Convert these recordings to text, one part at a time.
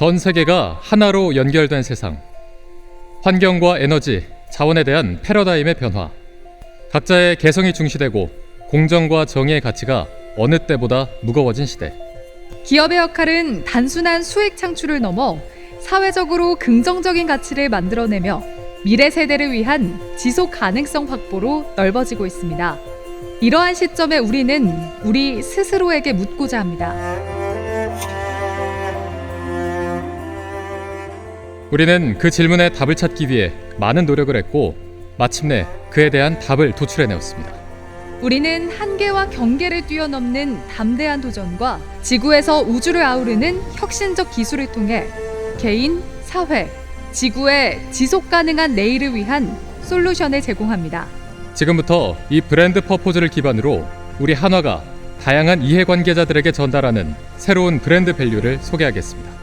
전 세계가 하나로 연결된 세상. 환경과 에너지, 자원에 대한 패러다임의 변화. 각자의 개성이 중시되고 공정과 정의의 가치가 어느 때보다 무거워진 시대. 기업의 역할은 단순한 수익 창출을 넘어 사회적으로 긍정적인 가치를 만들어내며 미래 세대를 위한 지속 가능성 확보로 넓어지고 있습니다. 이러한 시점에 우리는 우리 스스로에게 묻고자 합니다. 우리는 그 질문에 답을 찾기 위해 많은 노력을 했고 마침내 그에 대한 답을 도출해내었습니다. 우리는 한계와 경계를 뛰어넘는 담대한 도전과 지구에서 우주를 아우르는 혁신적 기술을 통해 개인, 사회, 지구의 지속 가능한 내일을 위한 솔루션을 제공합니다. 지금부터 이 브랜드 퍼포즈를 기반으로 우리 한화가 다양한 이해관계자들에게 전달하는 새로운 브랜드 밸류를 소개하겠습니다.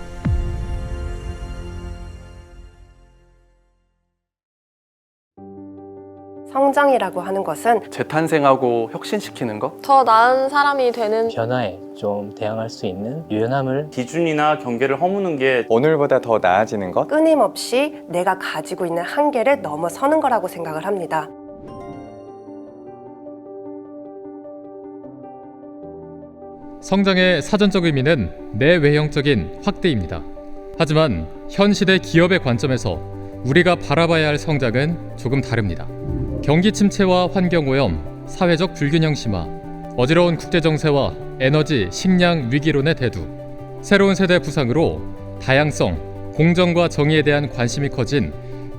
성장이라고 하는 것은 재탄생하고 혁신시키는 것? 더 나은 사람이 되는 변화에 좀 대항할 수 있는 유연함을 기준이나 경계를 허무는 게 오늘보다 더 나아지는 것? 끊임없이 내가 가지고 있는 한계를 넘어서는 거라고 생각을 합니다. 성장의 사전적 의미는 내외형적인 확대입니다. 하지만 현 시대 기업의 관점에서 우리가 바라봐야 할 성장은 조금 다릅니다. 경기 침체와 환경 오염, 사회적 불균형 심화, 어지러운 국제 정세와 에너지, 식량 위기론의 대두, 새로운 세대 부상으로 다양성, 공정과 정의에 대한 관심이 커진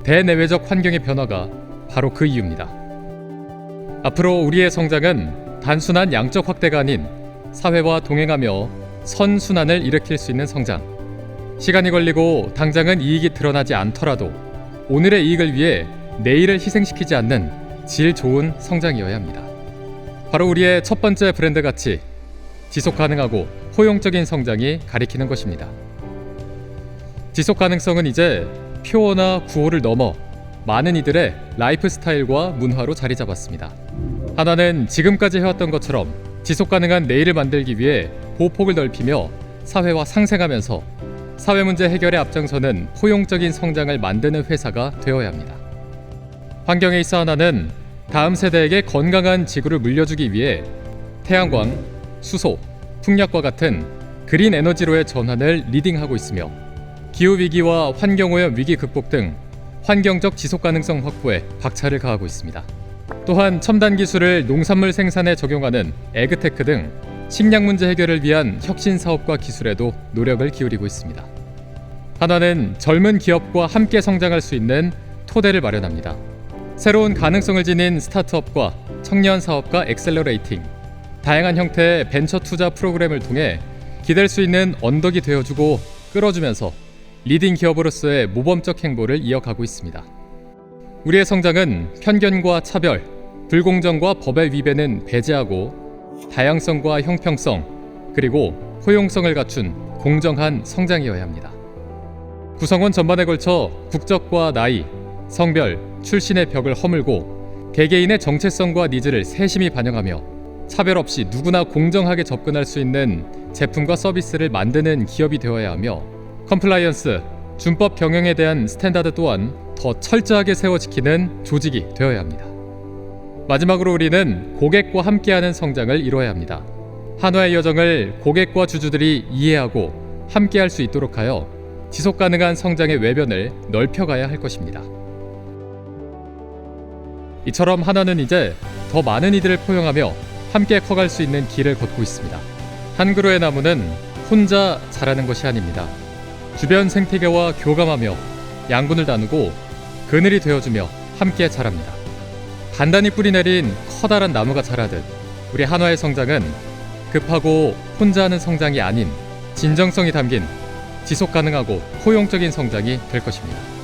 대내외적 환경의 변화가 바로 그 이유입니다. 앞으로 우리의 성장은 단순한 양적 확대가 아닌 사회와 동행하며 선순환을 일으킬 수 있는 성장. 시간이 걸리고 당장은 이익이 드러나지 않더라도 오늘의 이익을 위해 내일을 희생시키지 않는 질 좋은 성장이어야 합니다. 바로 우리의 첫 번째 브랜드 가치, 지속 가능하고 포용적인 성장이 가리키는 것입니다. 지속 가능성은 이제 표어나 구호를 넘어 많은 이들의 라이프 스타일과 문화로 자리 잡았습니다. 하나는 지금까지 해왔던 것처럼 지속 가능한 내일을 만들기 위해 보폭을 넓히며 사회와 상생하면서 사회 문제 해결에 앞장서는 포용적인 성장을 만드는 회사가 되어야 합니다. 환경에 있어 하나는 다음 세대에게 건강한 지구를 물려주기 위해 태양광, 수소, 풍력과 같은 그린 에너지로의 전환을 리딩하고 있으며 기후 위기와 환경 오염 위기 극복 등 환경적 지속 가능성 확보에 박차를 가하고 있습니다. 또한 첨단 기술을 농산물 생산에 적용하는 에그테크 등 식량 문제 해결을 위한 혁신 사업과 기술에도 노력을 기울이고 있습니다. 한화는 젊은 기업과 함께 성장할 수 있는 토대를 마련합니다. 새로운 가능성을 지닌 스타트업과 청년 사업가 엑셀러레이팅, 다양한 형태의 벤처 투자 프로그램을 통해 기댈 수 있는 언덕이 되어주고 끌어주면서 리딩 기업으로서의 모범적 행보를 이어가고 있습니다. 우리의 성장은 편견과 차별, 불공정과 법의 위배는 배제하고 다양성과 형평성, 그리고 포용성을 갖춘 공정한 성장이어야 합니다. 구성원 전반에 걸쳐 국적과 나이, 성별, 출신의 벽을 허물고 개개인의 정체성과 니즈를 세심히 반영하며 차별 없이 누구나 공정하게 접근할 수 있는 제품과 서비스를 만드는 기업이 되어야 하며 컴플라이언스, 준법 경영에 대한 스탠다드 또한 더 철저하게 세워 지키는 조직이 되어야 합니다. 마지막으로 우리는 고객과 함께하는 성장을 이뤄야 합니다. 한화의 여정을 고객과 주주들이 이해하고 함께할 수 있도록 하여 지속 가능한 성장의 외변을 넓혀가야 할 것입니다. 이처럼 한화는 이제 더 많은 이들을 포용하며 함께 커갈 수 있는 길을 걷고 있습니다. 한 그루의 나무는 혼자 자라는 것이 아닙니다. 주변 생태계와 교감하며 양분을 나누고 그늘이 되어주며 함께 자랍니다. 단단히 뿌리 내린 커다란 나무가 자라듯 우리 한화의 성장은 급하고 혼자 하는 성장이 아닌 진정성이 담긴 지속 가능하고 포용적인 성장이 될 것입니다.